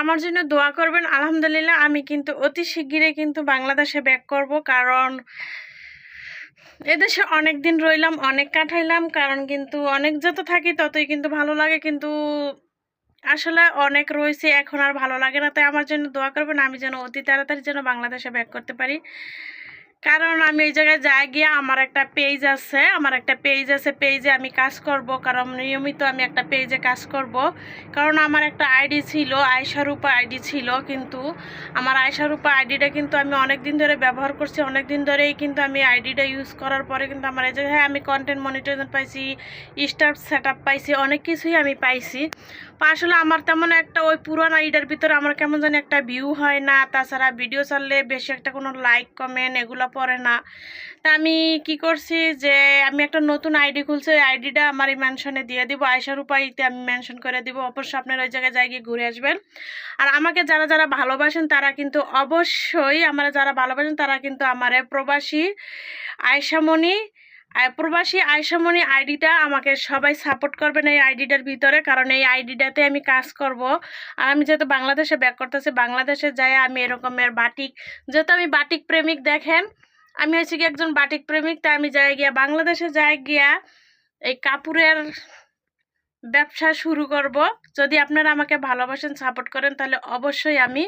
আমার জন্য দোয়া করবেন। আলহামদুলিল্লাহ, আমি কিন্তু অতি শিগগিরই কিন্তু বাংলাদেশে ব্যাক করব কারণ এদেশে অনেক দিন রইলাম, অনেক কাটাইলাম, কারণ কিন্তু অনেক যত থাকি ততই কিন্তু ভালো লাগে। কিন্তু আসলে অনেক রয়েছে, এখন আর ভালো লাগে না। তাই আমার জন্য দোয়া করবেন, আমি যেন অতি তাড়াতাড়ি যেন বাংলাদেশে ব্যাক করতে পারি। কারণ আমি এই জায়গায় যাই গিয়ে আমার একটা পেজ আছে, আমার একটা পেজ আছে পেজে আমি কাজ করব, কারণ নিয়মিত আমি একটা পেজে কাজ করব। কারণ আমার একটা আইডি ছিল, আয়সারূপা আইডি ছিল, কিন্তু আমার আয়সারূপা আইডিটা কিন্তু আমি অনেক দিন ধরে ব্যবহার করছি অনেক দিন ধরেই কিন্তু আমি আইডিটা ইউজ করার পরে কিন্তু আমার এই জায়গায় হ্যাঁ আমি কন্টেন্ট মনিটরিজন পাইছি স্টার সেট পাইছি, অনেক কিছুই আমি পাইছি। আসলে আমার তেমন একটা ওই পুরান আইডির ভিতরে আমার কেমন জানি একটা ভিউ হয় না। তাছাড়া ভিডিও চাললে বেশি একটা কোনো লাইক কমেন্ট এগুলো পড়ে না। তা আমি কি করছি যে আমি একটা নতুন আইডি খুলছি, ওই আইডিটা আমার এই মেনশনে দিয়ে দিব আয়সার উপায়তে আমি মেনশন করে দিব। অবশ্যই আপনারা ওই জায়গায় গিয়ে ঘুরে আসবেন। আর আমাকে যারা যারা ভালোবাসেন তারা কিন্তু অবশ্যই আমার যারা ভালোবাসেন তারা কিন্তু আমার প্রবাসী আয়সামণি প্রবাসী আয়সামণি আইডিটা আমাকে সবাই সাপোর্ট করবেন এই আইডিটার ভিতরে। কারণ এই আইডিটাতে আমি কাজ করব। আর আমি যেহেতু বাংলাদেশে ব্যাক করতেছি, বাংলাদেশে যাই আমি এরকমের বাটিক, যেহেতু আমি বাটিক প্রেমিক দেখেন আমি হচ্ছে কি একজন বাটিক প্রেমিক, তাই আমি যাই গিয়া বাংলাদেশে যাই গিয়া এই কাপড়ের ব্যবসা শুরু করব। যদি আপনারা আমাকে ভালোবাসেন সাপোর্ট করেন, তাহলে অবশ্যই আমি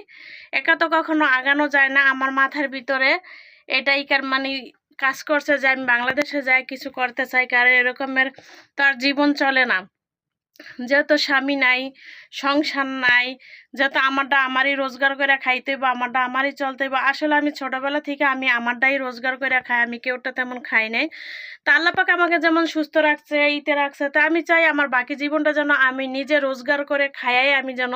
একা তো কখনো আগানো যায় না। আমার মাথার ভিতরে এটাই কার মানে কাজ করছে যে আমি বাংলাদেশে যাই, কিছু করতে চাই, কারণ এরকমের তার জীবন চলে না। যেহেতু স্বামী নাই, সংসার নাই, যেহেতু আমারটা আমারই রোজগার করে খাইতে হইব, আমারটা আমারই চলতে হইব, আসলে আমি ছোটবেলা থেকে আমি আমারটাই রোজগার করে খাই, আমি কেউটা তেমন খাই নাই। তা আল্লাপাক আমাকে যেমন সুস্থ রাখছে, ইতে রাখছে, তা আমি চাই আমার বাকি জীবনটা যেন আমি নিজে রোজগার করে খাইয়াই আমি যেন